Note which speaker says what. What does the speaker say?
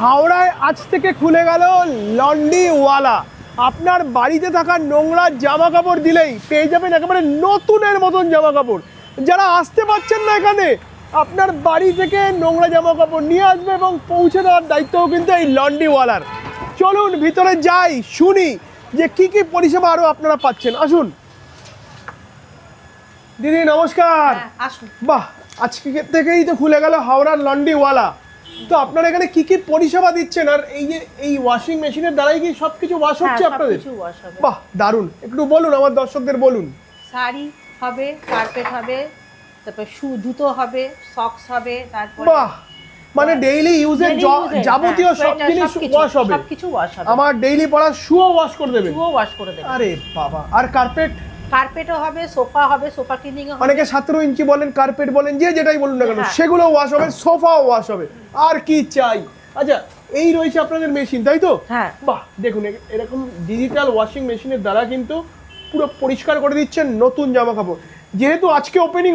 Speaker 1: হাওড়ায় আজ থেকে খুলে গেল লন্ডিওয়ালা। আপনার বাড়িতে থাকা নোংরা জামা কাপড় দিলেই পেয়ে যাবেন একেবারে নতুনের মতন জামা কাপড়। যারা আসতে পারছেন না এখানে আপনার বাড়ি থেকে নোংরা জামা কাপড় নিয়ে আসবে এবং পৌঁছে দেওয়ার দায়িত্বও কিন্তু এই লন্ডিওয়ালার। চলুন ভিতরে যাই শুনি যে কি কি পরিষেবা আরও আপনারা পাচ্ছেন। আসুন। দিদি নমস্কার।
Speaker 2: হ্যাঁ,
Speaker 1: বাহ আজকে থেকেই তো খুলে গেল হাওড়ার লন্ড্রিওয়ালা তো আপনারা এখানে কি কি পরিষেবা দিচ্ছেন? আর এই যে এই ওয়াশিং মেশিনের দ্বারাই কি সবকিছু ওয়াশ
Speaker 2: হ্যাঁ
Speaker 1: হচ্ছে আপনাদের? বাহ দারুণ। একটু বলুন আমার দর্শকদের বলুন।
Speaker 2: শাড়ি হবে কার্পেট হবে তারপর শু জুতো হবে সক্স হবে তারপর
Speaker 1: বাহ মানে ডেইলি ইউজের যাবতীয় সব জিনিস ওয়াশ হবে।
Speaker 2: হ্যাঁ, সবকিছু ওয়াশ হবে।
Speaker 1: আমার ডেইলি পড়া শুও ওয়াশ করে দেবে
Speaker 2: শুও ওয়াশ করে দেবে
Speaker 1: আরে বাবা আর কার্পেট
Speaker 2: কার্পেটও হবে সোফা হবে সোফা ক্লিনিং
Speaker 1: অনেকে সতেরো ইঞ্চি বলেন কার্পেট বলেন যে যেটাই বলুন না কেন
Speaker 2: হ্যাঁ।
Speaker 1: সেগুলো ওয়াশ হবে সোফাও ওয়াশ হবে। আর কি চাই? আচ্ছা এই রয়েছে আপনাদের মেশিন তাই তো?
Speaker 2: হ্যাঁ।
Speaker 1: বাহ দেখুন এরকম ডিজিটাল ওয়াশিং মেশিনের দ্বারা কিন্তু পুরো পরিষ্কার করে দিচ্ছেন নতুন জামা কাপড় যেহেতু আজকে ওপেনিং